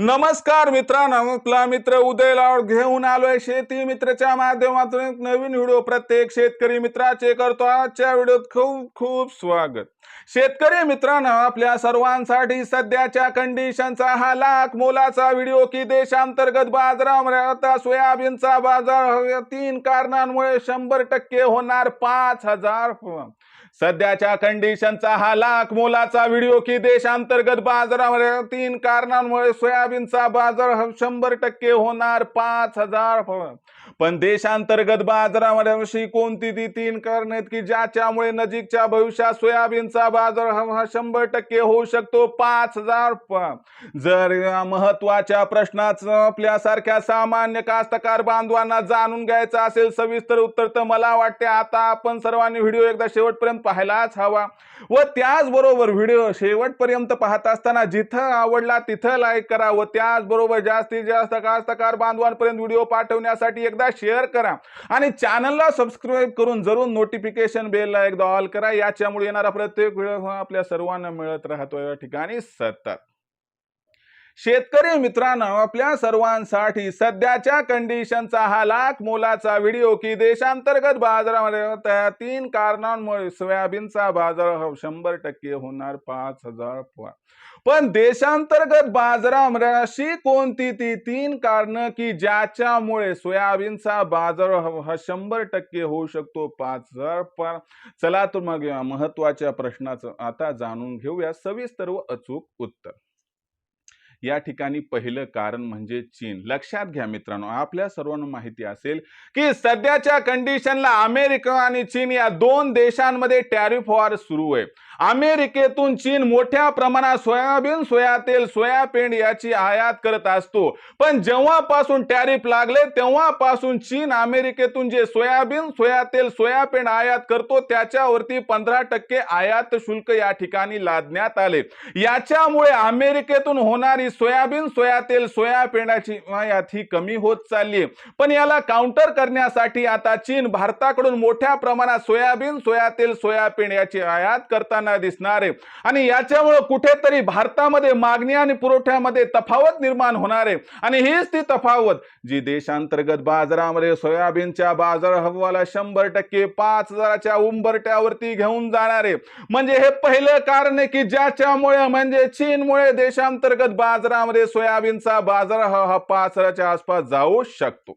नमस्कार मित्रांनो आपला मित्र उदय लावड घेऊन आलोय शेती मित्रच्या माध्यमातून एक नवीन व्हिडिओ. प्रत्येक शेतकरी मित्राचे करतो आजच्या व्हिडिओत खूप खूप स्वागत. शेतकरी मित्रांनो आपल्या सर्वांसाठी सध्याच्या कंडिशनचा हा लाख मोलाचा व्हिडिओ की देशांतर्गत बाजारामध्ये आता सोयाबीनचा बाजार तीन कारणांमुळे शंभर टक्के होणार पाच हजार सध्याच्या कंडिशनचा हा लाख मोलाचा व्हिडिओ की देशांतर्गत बाजारामध्ये तीन कारणांमुळे सोयाबीन सोयाबीनचा बाजार शंभर टक्के होणार पाच हजार पण देशांतर्गत बाजारामध्ये अशी कोणती ती तीन कारण आहेत की ज्याच्यामुळे नजीकच्या भविष्यात सोयाबीनचा बाजार हा शंभर टक्के होऊ शकतो पाच हजार जर या महत्त्वाच्या प्रश्नाचं आपल्यासारख्या सामान्य कास्तकार बांधवांना जाणून घ्यायचं असेल सविस्तर उत्तर तर मला वाटते आता आपण सर्वांनी व्हिडिओ एकदा शेवटपर्यंत पाहायलाच हवा. व त्याचबरोबर व्हिडिओ शेवटपर्यंत पाहत असताना जिथं आवडला तिथं लाईक करा. व त्याचबरोबर जास्तीत जास्त कास्तकार बांधवांपर्यंत व्हिडिओ पाठवण्यासाठी एकदा शेअर करा. आणि चॅनलला सबस्क्राईब करून जरूर नोटिफिकेशन बेलला एकदा ऑल करा. याच्यामुळे येणारा प्रत्येक व्हिडिओ आपल्या सर्वांना मिळत राहतो. या ठिकाणी सतत. शेतकरी मित्रांनो आपल्या सर्वांसाठी सध्याच्या कंडिशनचा हा लाख मोलाचा व्हिडिओ की देशांतर्गत बाजारामध्ये त्या तीन कारणांमुळे सोयाबीनचा बाजार हा शंभर टक्के होणार पाच हजार पण देशांतर्गत बाजारामध्ये अशी कोणती ती तीन कारणं की ज्याच्यामुळे सोयाबीनचा बाजार हा- शंभर टक्के होऊ शकतो पाच हजार पार चला तर मग या महत्त्वाच्या प्रश्नाचं आता जाणून घेऊया. सविस्तर व अचूक उत्तर. या ठिकाणी पहिलं कारण म्हणजे चीन. लक्षात घ्या मित्रांनो आपल्या सर्वांना माहिती असेल की सध्याच्या कंडिशनला अमेरिका आणि चीन या दोन देशांमध्ये टॅरिफ वॉर सुरू आहे. अमेरिकेतून चीन मोठ्या प्रमाणात सोयाबीन सोया तेल सोयाबीन याची आयात करत असतो. पण जेव्हापासून टॅरिफ लागले तेव्हापासून चीन अमेरिकेतून जे सोयाबीन सोया तेल सोयाबीन आयात करतो त्याच्यावरती पंधरा टक्के आयात शुल्क या ठिकाणी लादण्यात आले. याच्यामुळे अमेरिकेतून होणारी सोयाबीन सोया तेल सोयाबीनाची आयात ही कमी होत चालली. पण याला काउंटर करण्यासाठी आता चीन भारताकडून मोठ्या प्रमाणात सोयाबीन सोया तेल सोयाबीन याची आयात करताना दिसणार आहे. आणि याच्यामुळे कुठेतरी भारतामध्ये मागणी आणि पुरवठ्यामध्ये तफावत निर्माण होणार आहे. आणि हीच ती तफावत जी देशांतर्गत बाजारामध्ये सोयाबीनच्या बाजार हवाला शंभर टक्के पाच हजाराच्या उंबरट्यावरती घेऊन जाणार आहे. म्हणजे हे पहिलं कारण आहे की ज्याच्यामुळे म्हणजे चीनमुळे देशांतर्गत बाजारामध्ये सोयाबीनचा बाजार हा हा पाच हजाराच्या आसपास जाऊ शकतो.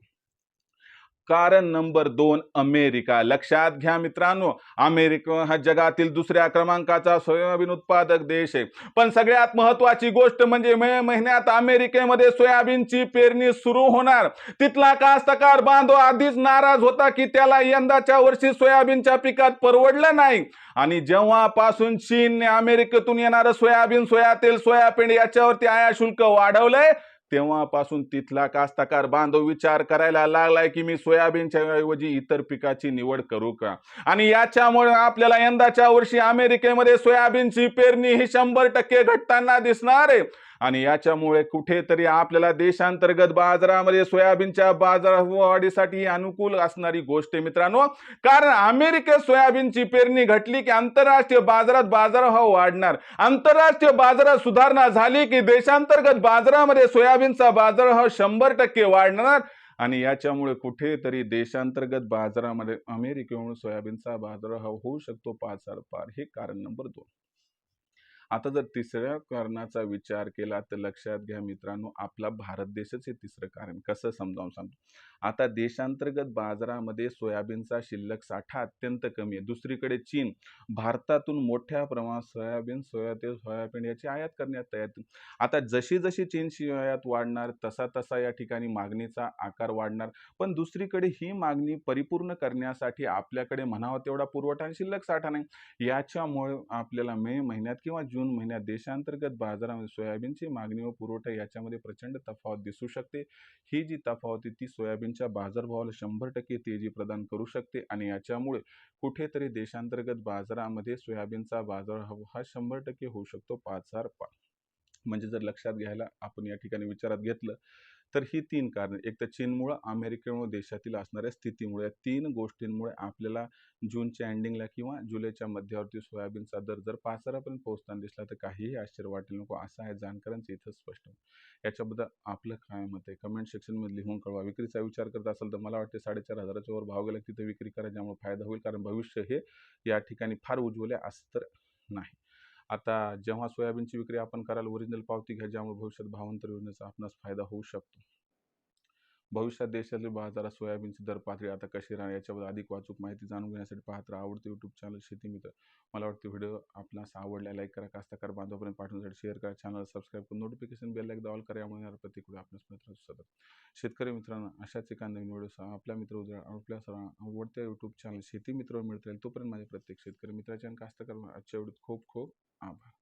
कारण नंबर दोन अमेरिका. लक्षात घ्या मित्रांनो अमेरिका हा जगातील दुसऱ्या क्रमांकाचा सोयाबीन उत्पादक देश आहे. पण सगळ्यात महत्वाची गोष्ट म्हणजे मे महिन्यात अमेरिकेमध्ये सोयाबीनची पेरणी सुरू होणार. तिथला कास्तकार बांधव आधीच नाराज होता की त्याला यंदाच्या वर्षी सोयाबीनच्या पिकात परवडलं नाही. आणि जेव्हापासून चीनने अमेरिकेतून येणारं सोयाबीन सोया तेल सोयाबीन याच्यावरती आया शुल्क वाढवलंय तेव्हापासून तिथला कास्तकार बांधव विचार करायला लागलाय की मी सोयाबीनच्या ऐवजी इतर पिकाची निवड करू का? आणि याच्यामुळे आपल्याला यंदाच्या वर्षी अमेरिकेमध्ये सोयाबीनची पेरणी ही शंभर टक्के घटताना दिसणार आहे. आणि याच्यामुळे कुठेतरी आपल्याला देशांतर्गत बाजारामध्ये सोयाबीनच्या बाजार वाढीसाठी अनुकूल असणारी गोष्ट आहे मित्रांनो. कारण अमेरिकेत सोयाबीनची पेरणी घटली की आंतरराष्ट्रीय बाजारात बाजारभाव वाढणार. आंतरराष्ट्रीय बाजारात सुधारणा झाली की देशांतर्गत बाजारामध्ये सोयाबीनचा बाजारभाव शंभर टक्के वाढणार. आणि याच्यामुळे कुठेतरी देशांतर्गत बाजारामध्ये अमेरिकेहून सोयाबीनचा बाजारभाव होऊ शकतो. पाच हजार पार हे कारण नंबर दोन. आता जर तिसऱ्या कारणाचा विचार केला तर लक्षात घ्या मित्रांनो आपला भारत देशच हे तिसरं कारण. कसं समजावून सांगतो? आता देशांतर्गत बाजारामध्ये सोयाबीनचा शिल्लक साठा अत्यंत कमी आहे. दुसरीकडे चीन भारतातून मोठ्या प्रमाणात सोयाबीन सोया तेल सोयाबीन याची आयात करण्यात तयार आता जशी जशी चीनची आयात वाढणार तसा तसा या ठिकाणी मागणीचा आकार वाढणार. पण दुसरीकडे ही मागणी परिपूर्ण करण्यासाठी आपल्याकडे म्हणावा तेवढा पुरवठा आणि शिल्लक साठा नाही. याच्यामुळे आपल्याला मे महिन्यात किंवा जून महिन्यात देशांतर्गत बाजारामध्ये सोयाबीनची मागणी व पुरवठा याच्यामध्ये प्रचंड तफावत दिसू शकते. ही जी तफावत आहे ती सोयाबीनच्या बाजारभावाला शंभर टक्के तेजी प्रदान करू शकते आणि याच्यामुळे कुठेतरी देशांतर्गत बाजारामध्ये सोयाबीनचा बाजारभाव हा शंभर टक्के होऊ शकतो पाच हजार पाच म्हणजे जर लक्षात घ्यायला आपण या ठिकाणी विचारात घेतलं तर ही तीन कारणे. एक तर चीनमुळं अमेरिकेमुळे देशातील असणाऱ्या स्थितीमुळे या तीन गोष्टींमुळे आपल्याला जूनच्या एंडिंगला किंवा जुलैच्या मध्यावरती सोयाबीनचा दर जर पाचारापर्यंत पोहोचताना दिसला तर काहीही आश्चर्य वाटेल. नको असं आहे जाणकारांचं इथं स्पष्ट. याच्याबद्दल आपलं काय मत आहे? कमेंट सेक्शनमध्ये लिहून कळवा. विक्रीचा विचार करत असाल तर मला वाटते साडेचार हजाराच्या वर भाव गेला की तिथे विक्री करा ज्यामुळे फायदा होईल. कारण भविष्य हे या ठिकाणी फार उज्ज्वल आहे असं तर नाही. आता जेव्हा सोयाबीनची विक्री आपण कराल ओरिजिनल पावती घ्या ज्यामुळे भविष्यात भावांतर योजनेचा आपणास फायदा होऊ शकतो. भविष्यात देशातील बाजारात सोयाबीनची दर पातळी आता कशी राहणार याच्याबद्दल अधिक वाचूक माहिती जाणून घेण्यासाठी पाहत राहा. आवडते यूट्यूब चॅनल शेती मित्र. मला वाटतं व्हिडिओ आपल्यास आवडला लाईक करा कास्तकार बांधवापर्यंत पाठवण्यासाठी शेअर करा. चॅनल सबस्क्राईब करून नोटिफिकेशन बेल एकदा ऑल करा यामुळे प्रत्येक आपणास मित्र सतत. शेतकरी मित्रांनो अशाच एका नवीन व्हिडिओ आपल्या मित्र उद्या आपल्या सर्व आवडत्या यूट्यूब चॅनल शेती मित्रावर मिळता येईल तोपर्यंत माझ्या प्रत्येक शेतकरी मित्राच्या आणि कास्तकार आजच्या व्हिडिओत खूप खूप hapa.